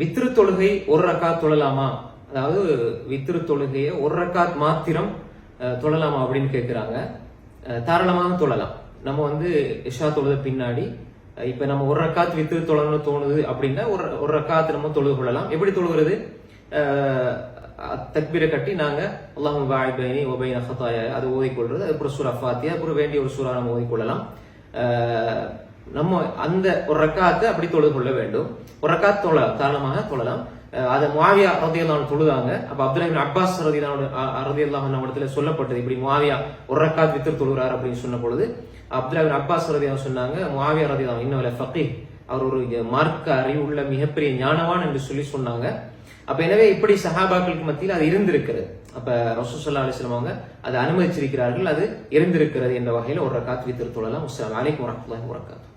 வித்ரு தொழுகை ஒரு ரக்காத் தொழலாமா? அதாவது வித்ரு தொழுகையை ஒரு ரக்காத் மாத்திரம் தொழலாமா அப்படின்னு கேட்குறாங்க தாராளமாக தொழலாம். நம்ம வந்து இஷா தொழுத பின்னாடி இப்போ நம்ம ஒரு ரக்காத் வித்ரு தொழணும்னு தோணுது அப்படின்னா ஒரு ஒரு ரக்காத் நம்ம தொழுது கொள்ளலாம். எப்படி தொழுகிறது? தக்பீரை கட்டி நாங்கள் அல்லாஹு வாய்பைனி ஒபை ஹத்தாயா அது ஓதிக்கொள்றது. அதுக்கப்புறம் சூரா ஃபாத்தியா அப்புறம் வேண்டிய ஒரு சூறா நம்ம ஓதிக்கொள்ளலாம். நம்ம அந்த ஒரு ரக்காத்தை அப்படி தொழுது கொள்ள வேண்டும். ஒரு ரக்காத் தொழ தாராளமாக தொழலாம் அது மாவியா முவாவியா தொழுதாங்க. அப்ப அப்துல்லாஹின் அப்பாஸ் ரதியல்லாஹு ரதியல்லாஹு நம்ம இடத்துல சொல்லப்பட்டது இப்படி மாவியா ஒரு ரக்காத் வித்திர் தொழுகிறார் அப்படின்னு சொன்ன பொழுது அப்துல்லாஹின் அப்பாஸ் ரதியல்லாஹு சொன்னாங்க மாவியா ரதியல்லாஹு இன்னும் ஃபக்கி அவர் ஒரு மார்க்க அறிவுள்ள மிகப்பெரிய ஞானவான் என்று சொல்லி சொன்னாங்க. அப்ப எனவே இப்படி சஹாபாக்களுக்கு மத்தியில் அது இருந்திருக்கிறது. அப்ப ரசூசல்லா அலிஸ்லாம் அவங்க அதை அனுமதிச்சிருக்கிறார்கள் அது இருந்திருக்கிறது என்ற வகையில் ஒரு ரக்காத் வித்திரு தொழலாம். அஸ்ஸலாமு அலைக்கும் வரஹ்மத்துல்லாஹி வரகாத்து